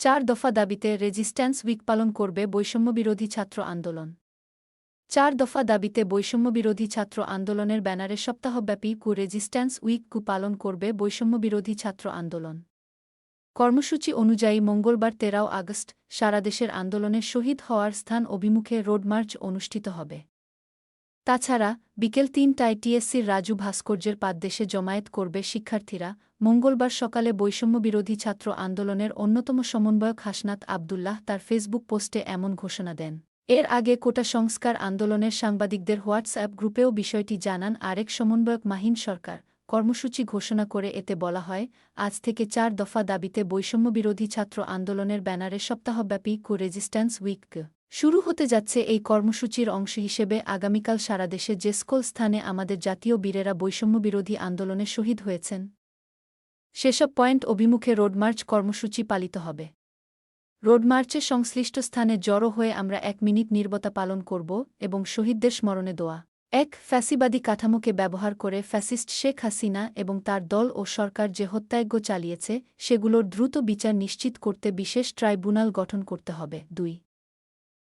চার দফা দাবিতে রেজিস্ট্যান্স উইক পালন করবে বৈষম্যবিরোধী ছাত্র আন্দোলন। চার দফা দাবিতে বৈষম্যবিরোধী ছাত্র আন্দোলনের ব্যানারে সপ্তাহব্যাপী কু রেজিস্ট্যান্স উইক কু পালন করবে বৈষম্যবিরোধী ছাত্র আন্দোলন। কর্মসূচি অনুযায়ী মঙ্গলবার তেরাও আগস্ট সারা দেশের আন্দোলনের শহীদ হওয়ার স্থান অভিমুখে রোডমার্চ অনুষ্ঠিত হবে। তাছাড়া, বিকেল তিনটায় টিএসসির রাজু ভাস্কর্যের পাদদেশে জমায়েত করবে শিক্ষার্থীরা। মঙ্গলবার সকালে বৈষম্যবিরোধী ছাত্র আন্দোলনের অন্যতম সমন্বয়ক হাসনাত আবদুল্লাহ তার ফেসবুক পোস্টে এমন ঘোষণা দেন। এর আগে কোটা সংস্কার আন্দোলনের সাংবাদিকদের হোয়াটসঅ্যাপ গ্রুপেও বিষয়টি জানান আরেক সমন্বয়ক মাহিন সরকার। কর্মসূচি ঘোষণা করে এতে বলা হয়, আজ থেকে চার দফা দাবিতে বৈষম্যবিরোধী ছাত্র আন্দোলনের ব্যানারে সপ্তাহব্যাপী কো রেজিস্ট্যান্স উইক। শুরু হতে যাচ্ছে এই কর্মসূচির অংশ হিসেবে আগামীকাল সারা দেশে যে স্থানে আমাদের জাতীয় বীরেরা বৈষম্যবিরোধী আন্দোলনে শহীদ হয়েছেন। সেসব পয়েন্ট অভিমুখে রোডমার্চ কর্মসূচি পালিত হবে। রোডমার্চে সংশ্লিষ্ট স্থানে জড়ো হয়ে আমরা এক মিনিট নির্বতা পালন করব এবং শহীদদের স্মরণে দোয়া। এক ফ্যাসিবাদী কাঠামোকে ব্যবহার করে ফ্যাসিস্ট শেখ হাসিনা এবং তার দল ও সরকার যে হত্যাযজ্ঞ চালিয়েছে, সেগুলোর দ্রুত বিচার নিশ্চিত করতে বিশেষ ট্রাইব্যুনাল গঠন করতে হবে। দুই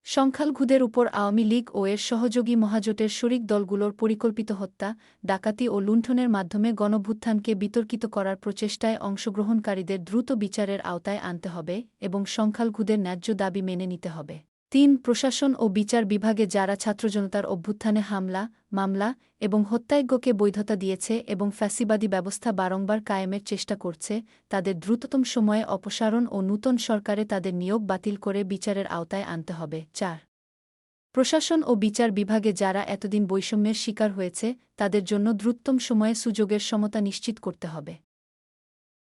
সংখ্যালঘুদের উপর আওয়ামী লীগ ও এর সহযোগী মহাজোটের শরিক দলগুলোর পরিকল্পিত হত্যা, ডাকাতি ও লুণ্ঠনের মাধ্যমে গণভুত্থানকে বিতর্কিত করার প্রচেষ্টায় অংশগ্রহণকারীদের দ্রুত বিচারের আওতায় আনতে হবে এবং সংখ্যালঘুদের ন্যায্য দাবি মেনে নিতে হবে। তিন প্রশাসন ও বিচার বিভাগে যারা ছাত্রজনতার অভ্যুত্থানে হামলা, মামলা এবং হত্যায়জ্ঞকে বৈধতা দিয়েছে এবং ফ্যাসিবাদী ব্যবস্থা বারংবার কায়েমের চেষ্টা করছে, তাদের দ্রুততম সময়ে অপসারণ ও নূতন সরকারে তাদের নিয়োগ বাতিল করে বিচারের আওতায় আনতে হবে। চার প্রশাসন ও বিচার বিভাগে যারা এতদিন বৈষম্যের শিকার হয়েছে, তাদের জন্য দ্রুততম সময়ে সুযোগের সমতা নিশ্চিত করতে হবে।